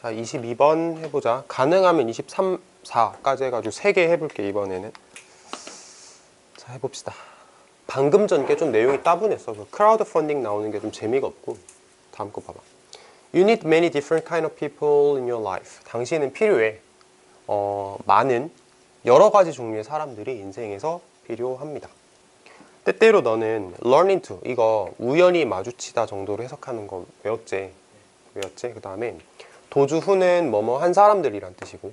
자, 22번 해보자. 가능하면 23, 4까지 해가지고 3개 해볼게, 이번에는. 자, 해봅시다. 방금 전 게 좀 내용이 따분했어. 그 크라우드 펀딩 나오는 게 좀 재미가 없고. 다음 거 봐봐. You need many different kind of people in your life. 당신은 필요해. 어, 많은 여러 가지 종류의 사람들이 인생에서 필요합니다. 때때로 너는 learning to 이거 우연히 마주치다 정도로 해석하는 거 외웠지? 외웠지? 그 다음에 도주 후는 뭐뭐 한 사람들이란 뜻이고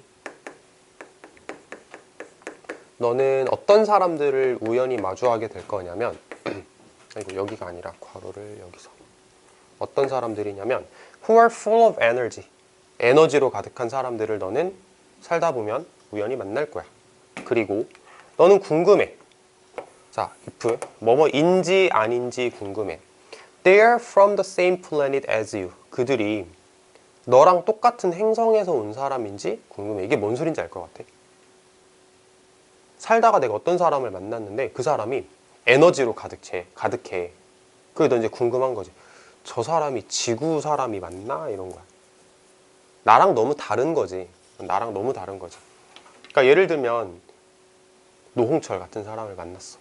너는 어떤 사람들을 우연히 마주하게 될 거냐면 아이고 여기가 아니라 괄호를 여기서. 어떤 사람들이냐면 who are full of energy. 에너지로 가득한 사람들을 너는 살다 보면 우연히 만날 거야. 그리고 너는 궁금해. 자 if 뭐뭐인지 아닌지 궁금해. They are from the same planet as you. 그들이 너랑 똑같은 행성에서 온 사람인지 궁금해 이게 뭔 소린지 알 것 같아 살다가 내가 어떤 사람을 만났는데 그 사람이 에너지로 가득 채, 가득해. 그게 너 이제 궁금한 거지. 저 사람이 지구 사람이 맞나? 이런 거야. 나랑 너무 다른 거지. 나랑 너무 다른 거지. 그러니까 예를 들면 노홍철 같은 사람을 만났어.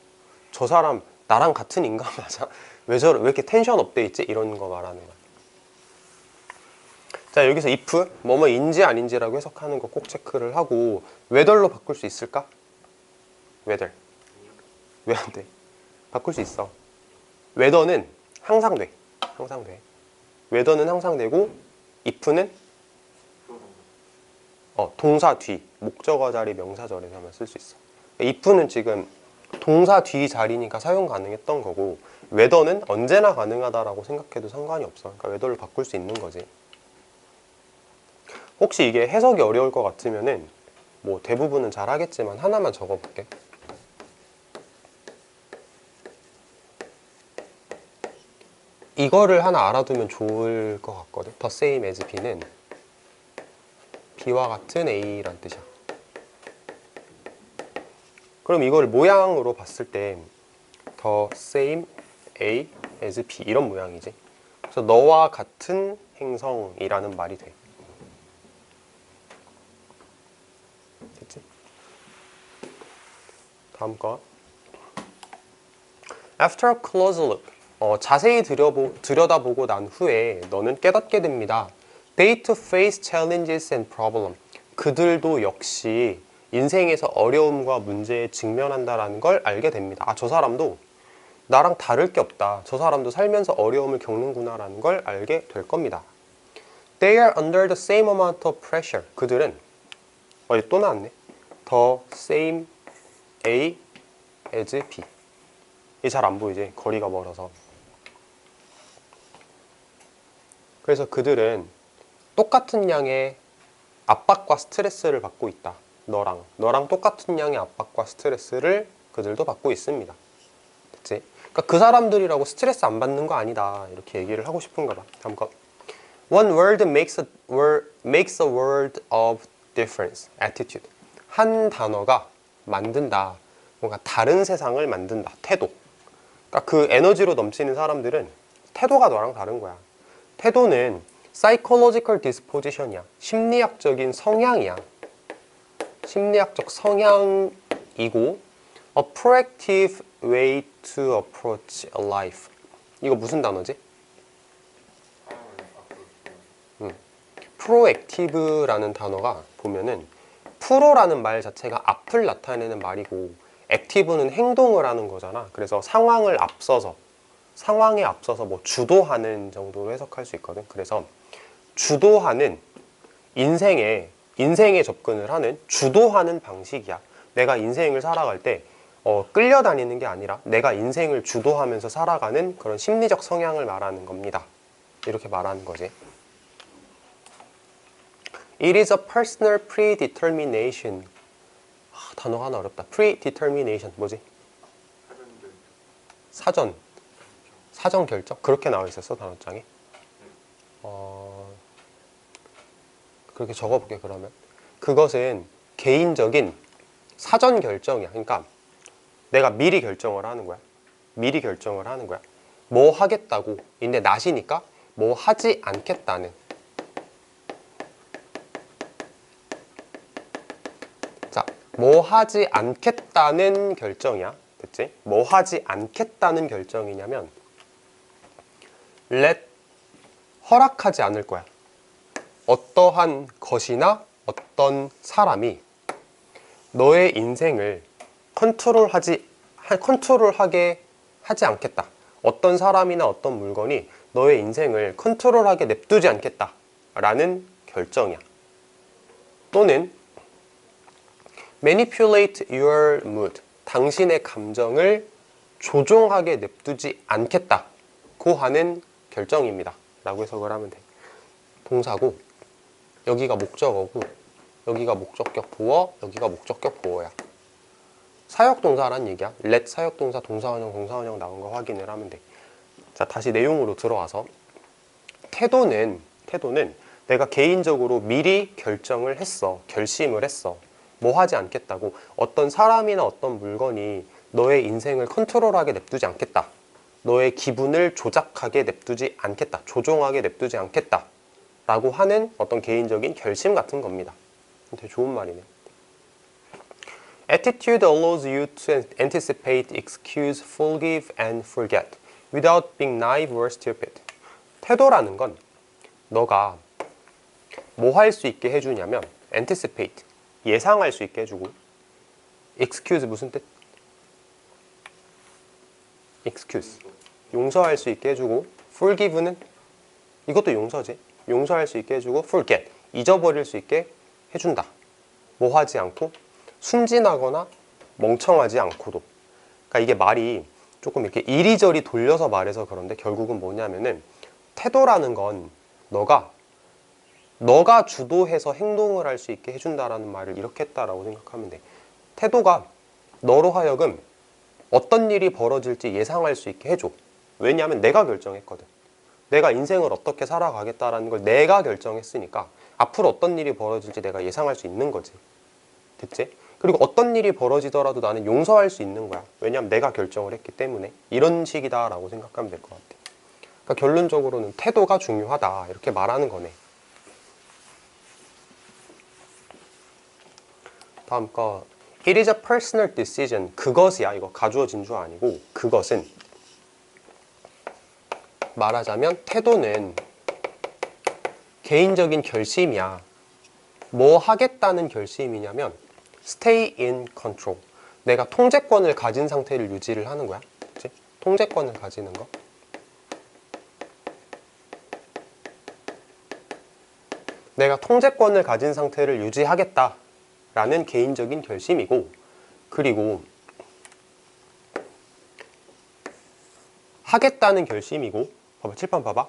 저 사람 나랑 같은 인간 맞아? 왜 저래? 왜 이렇게 텐션 업돼 있지? 이런 거 말하는 거야. 자 여기서 if 뭐뭐인지 아닌지라고 해석하는 거 꼭 체크를 하고 웨덜로 바꿀 수 있을까? 웨더 왜안 돼? 바꿀 수 있어. 웨더는 항상 돼. 항상 돼. 웨더는 항상 되고 if는? 어, 동사 뒤. 목적어 자리 명사 절에서만 쓸 수 있어. if는 지금 동사 뒤 자리니까 사용 가능했던 거고 웨더는 언제나 가능하다라고 생각해도 상관이 없어. 그러니까 웨더를 바꿀 수 있는 거지 혹시 이게 해석이 어려울 것 같으면은 뭐 대부분은 잘 하겠지만 하나만 적어볼게 이거를 하나 알아두면 좋을 것 같거든. The same as B는 B와 같은 A란 뜻이야. 그럼 이걸 모양으로 봤을 때 The same A as B 이런 모양이지. 그래서 너와 같은 행성이라는 말이 돼. 됐지? 다음 거. After a close look. 어, 자세히 들여보, 들여다보고 난 후에 너는 깨닫게 됩니다. They to face challenges and problem. 그들도 역시 인생에서 어려움과 문제에 직면한다라는 걸 알게 됩니다. 아, 저 사람도 나랑 다를 게 없다. 저 사람도 살면서 어려움을 겪는구나 라는 걸 알게 될 겁니다. They are under the same amount of pressure. 그들은 어, 또 나왔네. The same A as B. 이잘안 보이지? 거리가 멀어서. 그래서 그들은 똑같은 양의 압박과 스트레스를 받고 있다. 너랑 너랑 똑같은 양의 압박과 스트레스를 그들도 받고 있습니다. 됐지? 그러니까 그 사람들이라고 스트레스 안 받는 거 아니다. 이렇게 얘기를 하고 싶은가 봐. 거. One word makes a word makes a world of difference. attitude. 한 단어가 만든다. 뭔가 다른 세상을 만든다. 태도. 그러니까 그 에너지로 넘치는 사람들은 태도가 너랑 다른 거야. 태도는 psychological disposition이야. 심리학적인 성향이야. 심리학적 성향이고 a proactive way to approach life. 이거 무슨 단어지? 음. proactive라는 단어가 보면은 프로라는 말 자체가 앞을 나타내는 말이고 액티브는 행동을 하는 거잖아. 그래서 상황을 앞서서 상황에 앞서서 뭐 주도하는 정도로 해석할 수 있거든. 그래서 주도하는 인생에 인생에 접근을 하는 주도하는 방식이야. 내가 인생을 살아갈 때 어, 끌려다니는 게 아니라 내가 인생을 주도하면서 살아가는 그런 심리적 성향을 말하는 겁니다. 이렇게 말하는 거지. It is a personal predetermination. 아, 단어가 하나 어렵다. predetermination 뭐지? 사전. 사전 결정? 그렇게 나와 있었어 단어장에? 어... 그렇게 적어볼게 그러면 그것은 개인적인 사전 결정이야 그러니까 내가 미리 결정을 하는 거야 미리 결정을 하는 거야 뭐 하겠다고 근데 낮이니까 뭐 하지 않겠다는 뭐 하지 않겠다는 결정이야. 됐지? 뭐 하지 않겠다는 결정이냐면 let 허락하지 않을 거야. 어떠한 것이나 어떤 사람이 너의 인생을 컨트롤하지 하- 컨트롤하게 하지 않겠다. 어떤 사람이나 어떤 물건이 너의 인생을 컨트롤하게 냅두지 않겠다 라는 결정이야. 또는 manipulate your mood. 당신의 감정을 조종하게 냅두지 않겠다 고 하는 결정입니다. 라고 해석을 하면 돼. 동사고 여기가 목적어고 여기가 목적격 보어 여기가 목적격 보어야. 사역동사란 얘기야. let 사역동사 동사원형 동사원형 나온 거 확인을 하면 돼. 자 다시 내용으로 들어와서 태도는 태도는 내가 개인적으로 미리 결정을 했어 결심을 했어 뭐 하지 않겠다고 어떤 사람이나 어떤 물건이 너의 인생을 컨트롤하게 냅두지 않겠다. 너의 기분을 조작하게 냅두지 않겠다. 조종하게 냅두지 않겠다. 라고 하는 어떤 개인적인 결심 같은 겁니다. 되게 좋은 말이네 Attitude allows you to anticipate, excuse, forgive, and forget without being naive or stupid. 태도라는 건 너가 뭐 할 수 있게 해주냐면 anticipate, 예상할 수 있게 해주고 excuse 무슨 뜻? excuse, 용서할 수 있게 해주고 forgive는 이것도 용서지. 용서할 수 있게 해주고 forget, 잊어버릴 수 있게 해준다. 뭐 하지 않고 순진하거나 멍청하지 않고도. 그러니까 이게 말이 조금 이렇게 이리저리 돌려서 말해서 그런데 결국은 뭐냐면은 태도라는 건 너가 너가 주도해서 행동을 할 수 있게 해준다라는 말을 이렇게 했다라고 생각하면 돼. 태도가 너로 하여금 어떤 일이 벌어질지 예상할 수 있게 해줘. 왜냐하면 내가 결정했거든. 내가 인생을 어떻게 살아가겠다라는 걸 내가 결정했으니까 앞으로 어떤 일이 벌어질지 내가 예상할 수 있는 거지. 됐지? 그리고 어떤 일이 벌어지더라도 나는 용서할 수 있는 거야. 왜냐하면 내가 결정을 했기 때문에 이런 식이다라고 생각하면 될 것 같아. 그러니까 결론적으로는 태도가 중요하다 이렇게 말하는 거네. 다음 거 It is a personal decision. 그것이야. 이거 가주어 진주어 아니고 그것은 말하자면 태도는 개인적인 결심이야. 뭐 하겠다는 결심이냐면 stay in control. 내가 통제권을 가진 상태를 유지를 하는 거야. 그치? 통제권을 가지는 거. 내가 통제권을 가진 상태를 유지하겠다 라는 개인적인 결심이고 그리고 하겠다는 결심이고 봐봐 칠판 봐봐.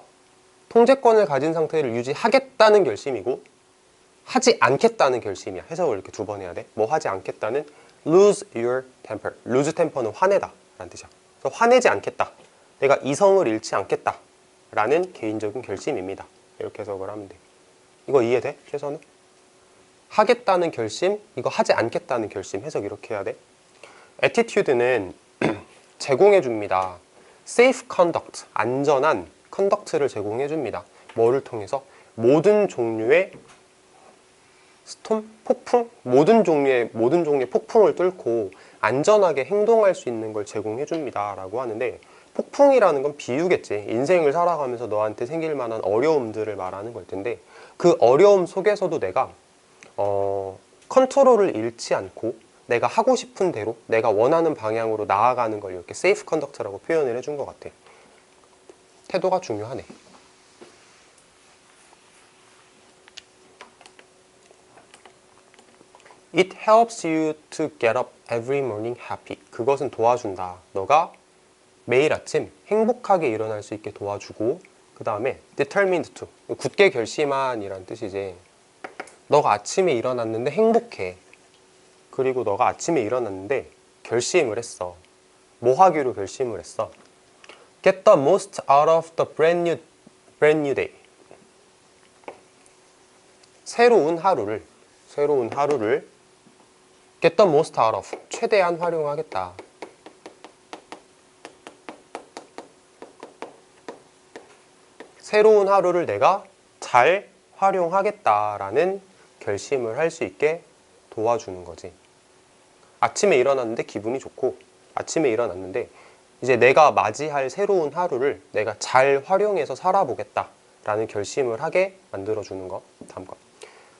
통제권을 가진 상태를 유지하겠다는 결심이고 하지 않겠다는 결심이야. 해석을 이렇게 두 번 해야 돼뭐 하지 않겠다는 lose your temper. lose temper는 화내다. 라는 뜻이야. 그래서 화내지 않겠다. 내가 이성을 잃지 않겠다. 라는 개인적인 결심입니다. 이렇게 해석을 하면 돼. 이거 이해돼? 최선은? 하겠다는 결심, 이거 하지 않겠다는 결심 해석 이렇게 해야 돼. attitude는 제공해 줍니다. safe conduct, 안전한 컨덕트를 제공해 줍니다. 뭐를 통해서? 모든 종류의 스톰, 폭풍, 모든 종류의 모든 종류의 폭풍을 뚫고 안전하게 행동할 수 있는 걸 제공해 줍니다라고 하는데 폭풍이라는 건 비유겠지. 인생을 살아가면서 너한테 생길 만한 어려움들을 말하는 걸 텐데 그 어려움 속에서도 내가 어, 컨트롤을 잃지 않고 내가 하고 싶은 대로 내가 원하는 방향으로 나아가는 걸 이렇게 세이프 컨덕트라고 표현을 해준 것 같아. 태도가 중요하네. It helps you to get up every morning happy. 그것은 도와준다. 너가 매일 아침 행복하게 일어날 수 있게 도와주고 그 다음에 determined to 굳게 결심한 이란 뜻이지 너가 아침에 일어났는데 행복해. 그리고 너가 아침에 일어났는데 결심을 했어. 뭐 하기로 결심을 했어? Get the most out of the brand new, brand new day. 새로운 하루를 새로운 하루를 get the most out of 최대한 활용하겠다. 새로운 하루를 내가 잘 활용하겠다라는 결심을 할 수 있게 도와주는 거지. 아침에 일어났는데 기분이 좋고 아침에 일어났는데 이제 내가 맞이할 새로운 하루를 내가 잘 활용해서 살아보겠다 라는 결심을 하게 만들어주는 거. 다음 거.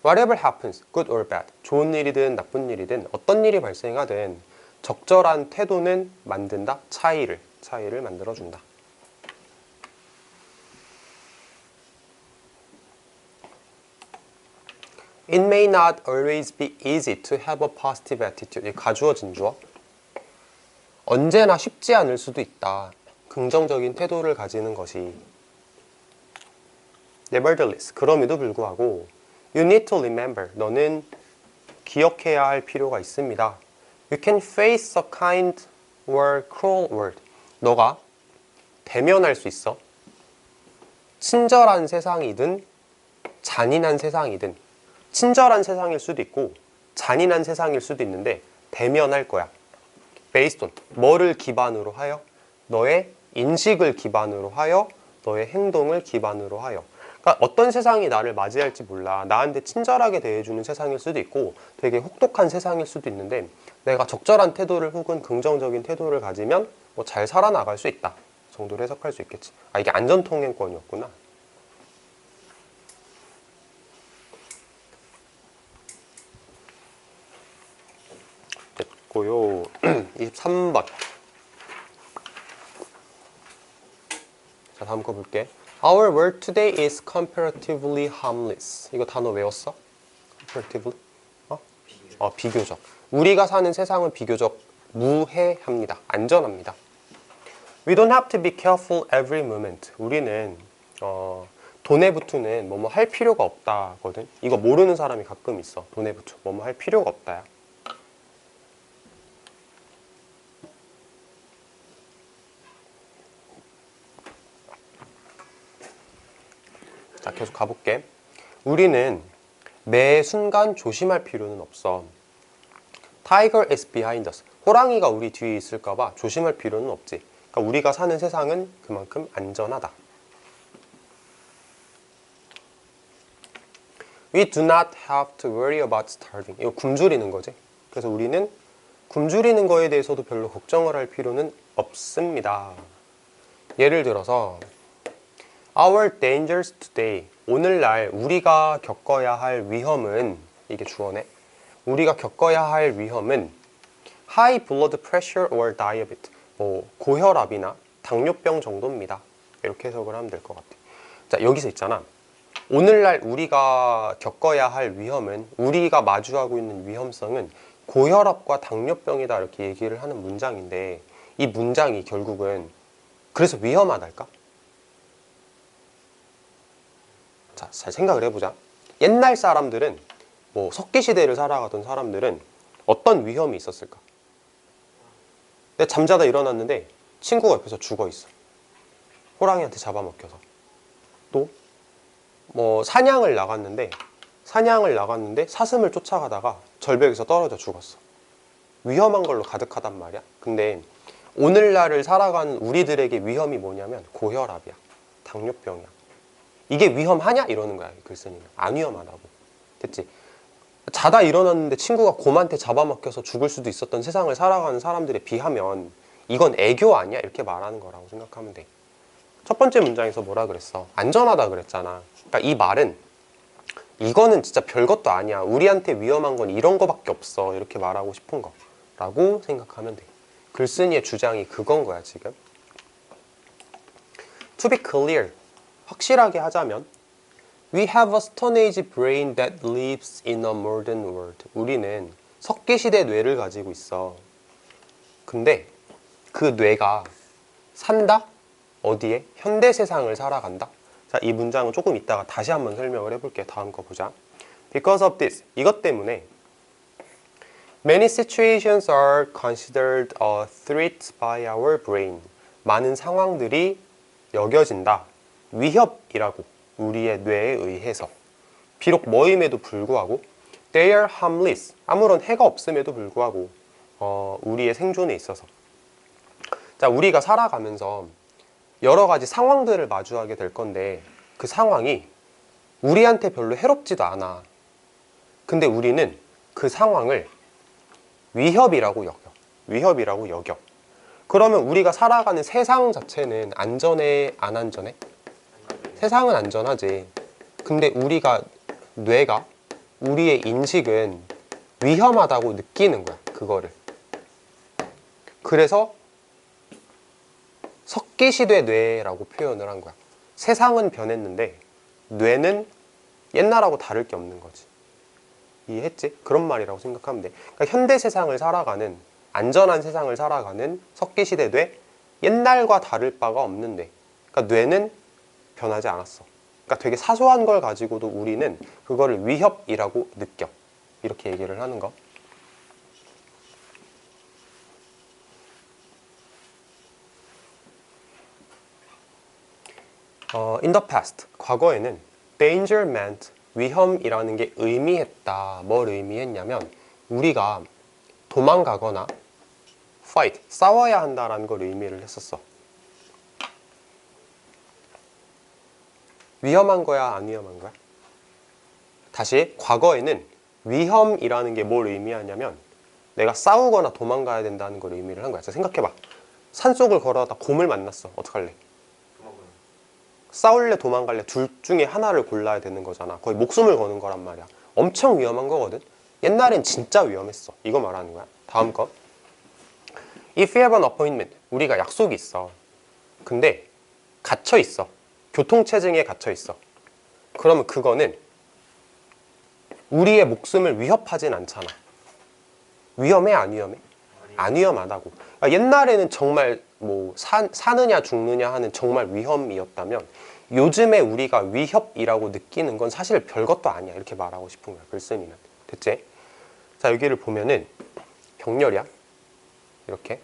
Whatever happens, good or bad, 좋은 일이든 나쁜 일이든 어떤 일이 발생하든 적절한 태도는 만든다. 차이를 차이를 만들어준다. It may not always be easy to have a positive attitude. 이 가주어 진 주어. 언제나 쉽지 않을 수도 있다. 긍정적인 태도를 가지는 것이. Nevertheless, 그럼에도 불구하고 You need to remember. 너는 기억해야 할 필요가 있습니다. You can face a kind or cruel world. 너가 대면할 수 있어. 친절한 세상이든 잔인한 세상이든 친절한 세상일 수도 있고 잔인한 세상일 수도 있는데 대면할 거야. on 뭐를 기반으로 하여? 너의 인식을 기반으로 하여? 너의 행동을 기반으로 하여. 그러니까 어떤 세상이 나를 맞이할지 몰라. 나한테 친절하게 대해주는 세상일 수도 있고 되게 혹독한 세상일 수도 있는데 내가 적절한 태도를 혹은 긍정적인 태도를 가지면 뭐 잘 살아나갈 수 있다 정도로 해석할 수 있겠지. 아 이게 안전통행권이었구나 됐고요. 23번. 자 다음 거 볼게. Our world today is comparatively harmless. 이거 단어 외웠어? comparatively? 어? 어 비교적. 우리가 사는 세상은 비교적 무해합니다. 안전합니다. We don't have to be careful every moment. 우리는 어, 돈에 붙으는 뭐뭐 할 필요가 없다거든? 이거 모르는 사람이 가끔 있어. 돈에 붙여 뭐뭐 할 필요가 없다야 계속 가볼게. 우리는 매 순간 조심할 필요는 없어. Tiger is behind us. 호랑이가 우리 뒤에 있을까봐 조심할 필요는 없지. 그러니까 우리가 사는 세상은 그만큼 안전하다. We do not have to worry about starving. 이거 굶주리는 거지. 그래서 우리는 굶주리는 거에 대해서도 별로 걱정을 할 필요는 없습니다. 예를 들어서 Our dangers today. 오늘날 우리가 겪어야 할 위험은 이게 주어네. 우리가 겪어야 할 위험은 high blood pressure or diabetes. 뭐 고혈압이나 당뇨병 정도입니다. 이렇게 해석을 하면 될 것 같아. 자 여기서 있잖아. 오늘날 우리가 겪어야 할 위험은 우리가 마주하고 있는 위험성은 고혈압과 당뇨병이다 이렇게 얘기를 하는 문장인데 이 문장이 결국은 그래서 위험하달까? 자, 잘 생각을 해보자. 옛날 사람들은 뭐 석기 시대를 살아가던 사람들은 어떤 위험이 있었을까? 내가 잠자다 일어났는데 친구가 옆에서 죽어 있어. 호랑이한테 잡아먹혀서. 또 뭐 사냥을 나갔는데 사냥을 나갔는데 사슴을 쫓아가다가 절벽에서 떨어져 죽었어. 위험한 걸로 가득하단 말이야. 근데 오늘날을 살아가는 우리들에게 위험이 뭐냐면 고혈압이야. 당뇨병이야. 이게 위험하냐? 이러는 거야, 글쓴이는. 안 위험하다고. 됐지? 자다 일어났는데 친구가 곰한테 잡아먹혀서 죽을 수도 있었던 세상을 살아가는 사람들에 비하면 이건 애교 아니야? 이렇게 말하는 거라고 생각하면 돼. 첫 번째 문장에서 뭐라 그랬어? 안전하다 그랬잖아. 그러니까 이 말은 이거는 진짜 별것도 아니야. 우리한테 위험한 건 이런 거밖에 없어. 이렇게 말하고 싶은 거 라고 생각하면 돼. 글쓴이의 주장이 그건 거야, 지금. To be clear. 확실하게 하자면 We have a Stone Age brain that lives in a modern world. 우리는 석기시대 뇌를 가지고 있어. 근데 그 뇌가 산다? 어디에? 현대 세상을 살아간다? 자, 이 문장은 조금 이따가 다시 한번 설명을 해볼게. 다음 거 보자. Because of this. 이것 때문에 Many situations are considered a threat by our brain. 많은 상황들이 여겨진다. 위협이라고 우리의 뇌에 의해서 비록 뭐임에도 불구하고 they are harmless 아무런 해가 없음에도 불구하고 어, 우리의 생존에 있어서 자 우리가 살아가면서 여러 가지 상황들을 마주하게 될 건데 그 상황이 우리한테 별로 해롭지도 않아 근데 우리는 그 상황을 위협이라고 여겨. 위협이라고 여겨. 그러면 우리가 살아가는 세상 자체는 안전해, 안 안전해? 세상은 안전하지. 근데 우리가 뇌가 우리의 인식은 위험하다고 느끼는 거야. 그거를. 그래서 석기시대 뇌라고 표현을 한 거야. 세상은 변했는데 뇌는 옛날하고 다를 게 없는 거지. 이해했지? 그런 말이라고 생각하면 돼. 그러니까 현대 세상을 살아가는 안전한 세상을 살아가는 석기시대 뇌 옛날과 다를 바가 없는데 그러니까 뇌는 변하지 않았어. 그러니까 되게 사소한 걸 가지고도 우리는 그거를 위협이라고 느껴. 이렇게 얘기를 하는 거. 어, in the past, 과거에는 danger meant 위험이라는 게 의미했다. 뭘 의미했냐면 우리가 도망가거나 fight, 싸워야 한다라는 걸 의미를 했었어. 위험한 거야, 안 위험한 거야? 다시 과거에는 위험이라는 게 뭘 의미하냐면 내가 싸우거나 도망가야 된다는 걸 의미를 한 거야. 자, 생각해봐. 산속을 걸어가다 곰을 만났어. 어떡할래? 싸울래 도망갈래 둘 중에 하나를 골라야 되는 거잖아. 거의 목숨을 거는 거란 말이야. 엄청 위험한 거거든. 옛날엔 진짜 위험했어. 이거 말하는 거야. 다음 거. If you have an appointment, 우리가 약속이 있어. 근데 갇혀 있어. 교통체증에 갇혀 있어. 그러면 그거는 우리의 목숨을 위협하진 않잖아. 위험해 안 위험해? 안 위험하다고. 아, 옛날에는 정말 뭐 사, 사느냐 죽느냐 하는 정말 위험이었다면 요즘에 우리가 위협이라고 느끼는 건 사실 별것도 아니야. 이렇게 말하고 싶은 거야. 글쓴이는. 됐지? 자, 여기를 보면은 병렬이야. 이렇게.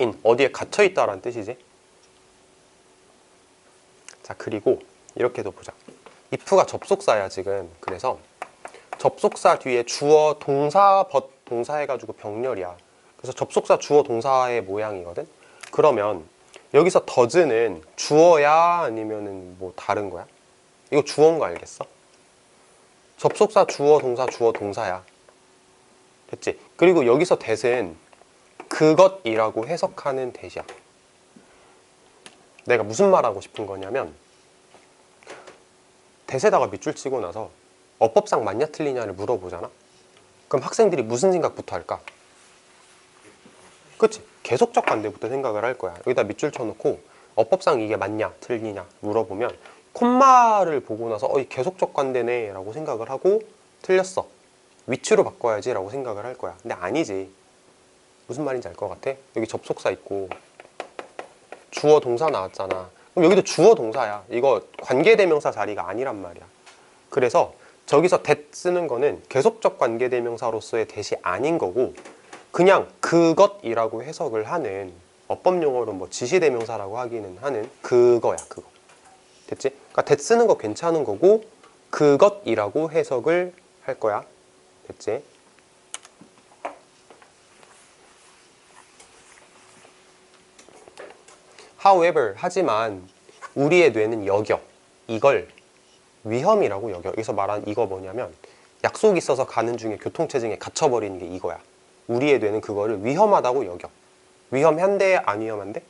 in 어디에 갇혀 있다라는 뜻이지. 자, 그리고 이렇게도 보자. if가 접속사야, 지금. 그래서 접속사 뒤에 주어 동사 벗 동사 해가지고 병렬이야. 그래서 접속사 주어 동사의 모양이거든. 그러면 여기서 더즈는 주어야 아니면은 뭐 다른 거야? 이거 주어인 거 알겠어? 접속사 주어 동사 주어 동사야. 됐지? 그리고 여기서 that은 그것이라고 해석하는 that이야. 내가 무슨 말하고 싶은 거냐면 that에다가 밑줄 치고 나서 어법상 맞냐 틀리냐를 물어보잖아. 그럼 학생들이 무슨 생각부터 할까? 그치? 계속적 관대부터 생각을 할 거야. 여기다 밑줄 쳐놓고 어법상 이게 맞냐 틀리냐 물어보면 콤마를 보고 나서 어, 이 계속적 관대네 라고 생각을 하고 틀렸어. 위치로 바꿔야지 라고 생각을 할 거야. 근데 아니지. 무슨 말인지 알 것 같아? 여기 접속사 있고 주어 동사 나왔잖아. 그럼 여기도 주어 동사야. 이거 관계대명사 자리가 아니란 말이야. 그래서 저기서 that 쓰는 거는 계속적 관계대명사로서의 that이 아닌 거고 그냥 그것이라고 해석을 하는 어법 용어로 뭐 지시대명사라고 하기는 하는 그거야 그거 됐지? 그러니까 that 쓰는 거 괜찮은 거고 그것이라고 해석을 할 거야 됐지? However, 하지만 우리의 뇌는 여겨 이걸 위험이라고 여겨. 여기서 말한 이거 뭐냐면 약속이 있어서 가는 중에 교통체증에 갇혀버리는 게 이거야. 우리의 뇌는 그거를 위험하다고 여겨. 위험한데 안 위험한데?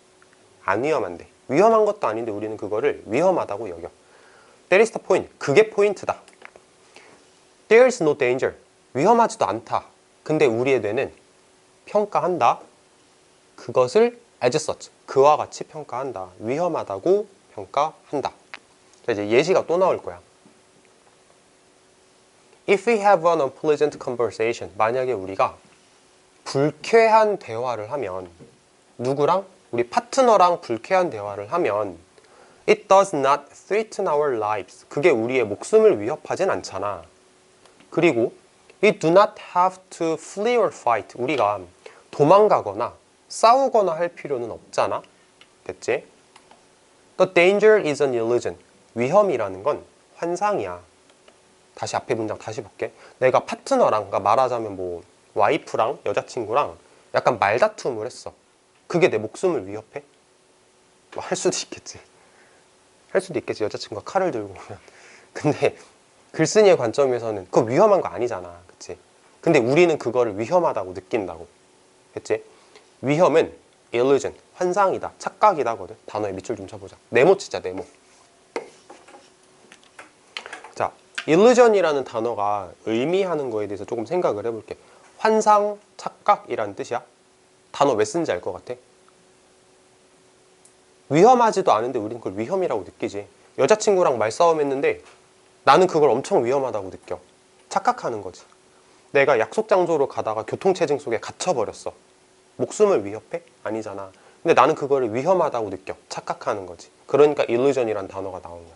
안 위험한데. 위험한 것도 아닌데 우리는 그거를 위험하다고 여겨. That is the point. 그게 포인트다. There is no danger. 위험하지도 않다. 근데 우리의 뇌는 평가한다. 그것을 as such. 그와 같이 평가한다. 위험하다고 평가한다. 자, 이제 예시가 또 나올 거야. If we have an unpleasant conversation, 만약에 우리가 불쾌한 대화를 하면 누구랑 우리 파트너랑 불쾌한 대화를 하면 it does not threaten our lives. 그게 우리의 목숨을 위협하진 않잖아. 그리고 we do not have to flee or fight. 우리가 도망가거나 싸우거나 할 필요는 없잖아. 됐지? The danger is an illusion. 위험이라는 건 환상이야. 다시 앞에 문장 다시 볼게. 내가 파트너랑, 말하자면 뭐 와이프랑 여자친구랑 약간 말다툼을 했어. 그게 내 목숨을 위협해? 뭐 할 수도 있겠지. 할 수도 있겠지. 여자친구가 칼을 들고 오면. 근데 글쓴이의 관점에서는 그거 위험한 거 아니잖아. 그치? 근데 우리는 그거를 위험하다고 느낀다고. 했지? 위험은 illusion, 환상이다, 착각이다 하거든. 단어에 밑줄 좀 쳐보자. 네모 치자, 네모. 자, illusion이라는 단어가 의미하는 거에 대해서 조금 생각을 해볼게. 환상, 착각이라는 뜻이야. 단어 왜 쓴지 알 것 같아? 위험하지도 않은데 우린 그걸 위험이라고 느끼지. 여자친구랑 말싸움 했는데 나는 그걸 엄청 위험하다고 느껴. 착각하는 거지. 내가 약속 장소로 가다가 교통체증 속에 갇혀버렸어. 목숨을 위협해? 아니잖아. 근데 나는 그거를 위험하다고 느껴. 착각하는 거지. 그러니까 illusion이란 단어가 나온 거야.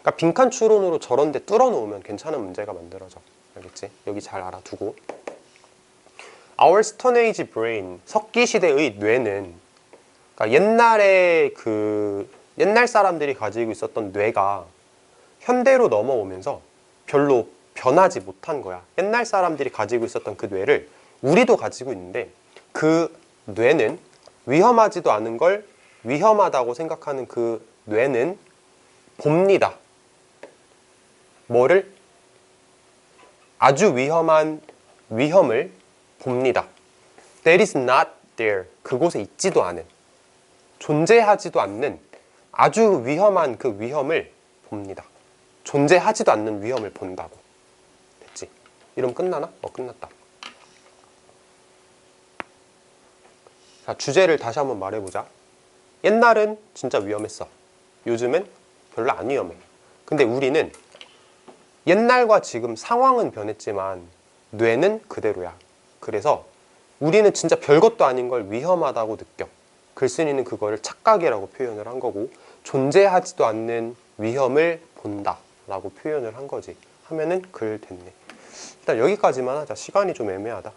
그러니까 빈칸 추론으로 저런 데 뚫어 놓으면 괜찮은 문제가 만들어져. 알겠지? 여기 잘 알아두고. Our Stone Age brain, 석기 시대의 뇌는 그러니까 옛날에 그 옛날 사람들이 가지고 있었던 뇌가 현대로 넘어오면서 별로 변하지 못한 거야. 옛날 사람들이 가지고 있었던 그 뇌를 우리도 가지고 있는데 그 뇌는 위험하지도 않은 걸 위험하다고 생각하는 그 뇌는 봅니다. 뭐를? 아주 위험한 위험을 봅니다. That is not there. 그곳에 있지도 않은, 존재하지도 않는 아주 위험한 그 위험을 봅니다. 존재하지도 않는 위험을 본다고. 됐지? 이러면 끝나나? 어, 끝났다. 자, 주제를 다시 한번 말해보자. 옛날은 진짜 위험했어. 요즘은 별로 안 위험해. 근데 우리는 옛날과 지금 상황은 변했지만 뇌는 그대로야. 그래서 우리는 진짜 별것도 아닌 걸 위험하다고 느껴. 글쓴이는 그거를 착각이라고 표현을 한 거고 존재하지도 않는 위험을 본다 라고 표현을 한 거지. 하면은 글 됐네. 일단 여기까지만 하자. 시간이 좀 애매하다.